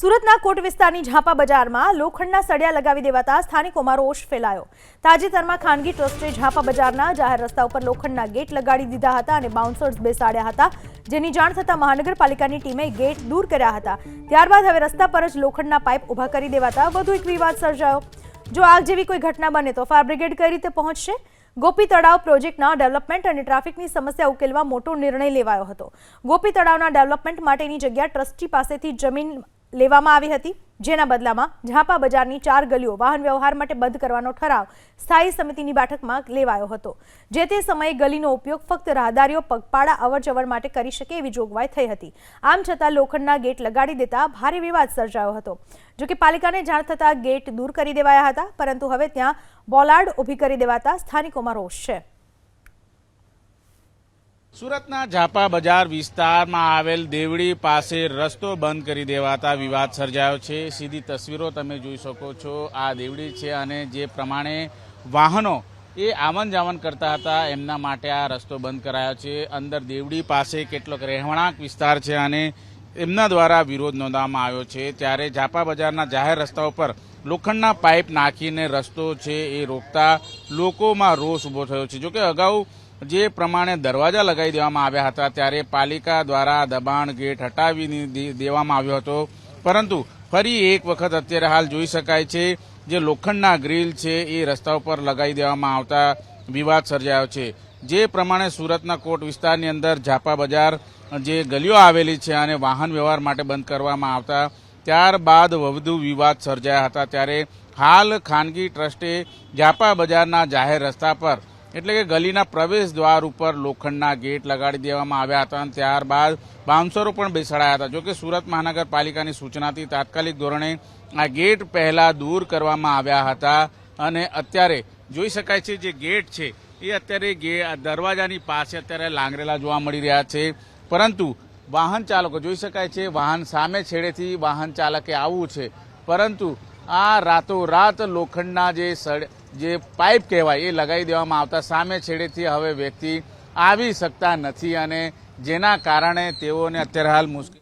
સુરતના કોટ વિસ્તારની ઝાપા બજારમાં લોખંડના સળિયા લગાવી દેવાતા સ્થાનિકોમાં રોષ ફેલાયો. તાજેતરમાં ખાનગી ટ્રસ્ટે ઝાપા બજારના જાહેર રસ્તા ઉપર લોખંડના ગેટ લગાડી દીધા હતા અને બાઉન્સર્સ બેસાડ્યા હતા, જેની જાણ થતાં મહાનગરપાલિકાની ટીમે ગેટ દૂર કર્યા હતા. ત્યારબાદ હવે રસ્તા પર જ લોખંડના પાઇપ ઊભા કરી દેવાતા વધુ એક વિવાદ સર્જાયો. જો આગ જેવી કોઈ ઘટના બને તો ફાયર બ્રિગેડ કઈ રીતે પહોંચશે? ગોપી તળાવ પ્રોજેક્ટના ડેવલપમેન્ટ અને ટ્રાફિકની સમસ્યા ઉકેલવા મોટો નિર્ણય લેવાયો હતો. ગોપી તળાવના ડેવલપમેન્ટ માટેની જગ્યા ટ્રસ્ટી પાસેથી જમીન લેવામાં આવી હતી. જેના બદલામાં ઝાપા બજારની ચાર ગલીઓ વાહન વ્યવહાર માટે બંધ કરવાનો ઠરાવ સ્થાયી સમિતિની બેઠકમાં લેવાયો હતો. જે તે સમયે ગલીનો ઉપયોગ ફક્ત રાહદારીઓ, પગપાળા, અવરજવર માટે કરી શકે એવી જોગવાઈ થઈ હતી. આમ છતાં લોખંડના ગેટ લગાડી દેતા ભારે વિવાદ સર્જાયો હતો. જો કે પાલિકાને જાણ થતાં ગેટ દૂર કરી દેવાયા હતા, પરંતુ હવે ત્યાં બોલાર્ડ ઊભી કરી દેવાતા સ્થાનિકોમાં રોષ છે. સુરતના ઝાપા બજાર વિસ્તારમાં આવેલ દેવડી પાસે રસ્તો બંધ કરી દેવાતા વિવાદ સર્જાયો છે. સીધી તસવીરો તમે જોઈ શકો છો. આ દેવડી છે અને જે પ્રમાણે વાહનો એ આવન જાવન કરતા હતા, એમના માટે આ રસ્તો બંધ કરાયો છે. અંદર દેવડી પાસે કેટલોક રહેણાંક વિસ્તાર છે અને એમના દ્વારા વિરોધ નોંધવામાં આવ્યો છે. ત્યારે ઝાપા બજારના જાહેર રસ્તાઓ પર લોખંડના પાઇપ નાખીને રસ્તો છે એ રોકતા લોકોમાં રોષ ઊભો થયો છે. જોકે અગાઉ જે પ્રમાણે દરવાજા લગાવી દેવામાં આવ્યા હતા ત્યારે પાલિકા દ્વારા દબાણ ગેટ હટાવી દેવામાં આવ્યો હતો. પરંતુ ફરી એક વખત અત્યારે હાલ જોઈ શકાય છે જે લોખંડના ગ્રીલ છે એ રસ્તા ઉપર લગાવી દેવામાં આવતા વિવાદ સર્જાયો છે. જે પ્રમાણે સુરતના કોટ વિસ્તારની અંદર ઝાપા બજાર જે ગલીઓ આવેલી છે અને વાહન વ્યવહાર માટે બંધ કરવામાં આવતા ત્યારબાદ વધુ વિવાદ સર્જાયા હતા. ત્યારે હાલ ખાનગી ટ્રસ્ટે ઝાપા બજારના જાહેર રસ્તા પર એટલે કે ગલીના પ્રવેશ દ્વાર ઉપર લોખંડના ગેટ લગાડી દેવામાં આવ્યા હતા અને ત્યારબાદ બાઉન્સરો પણ બેસાડાયા હતા. જોકે સુરત મહાનગરપાલિકાની સૂચનાથી તાત્કાલિક ધોરણે આ ગેટ પહેલાં દૂર કરવામાં આવ્યા હતા અને અત્યારે જોઈ શકાય છે જે ગેટ છે, એ અત્યારે ગે દરવાજાની પાસે અત્યારે લાંગરેલા જોવા મળી રહ્યા છે. પરંતુ વાહન ચાલકો, જોઈ શકાય છે, વાહન સામે છેડેથી વાહન ચાલકે આવવું છે. પરંતુ આ રાતોરાત લોખંડના જે સડ, જે પાઇપ કહેવાય, એ લગાવી દેવામાં આવતા સામે છેડેથી હવે વ્યક્તિ આવી શકતા નથી અને જેના કારણે તેઓને અત્યારે હાલ મુશ્કેલ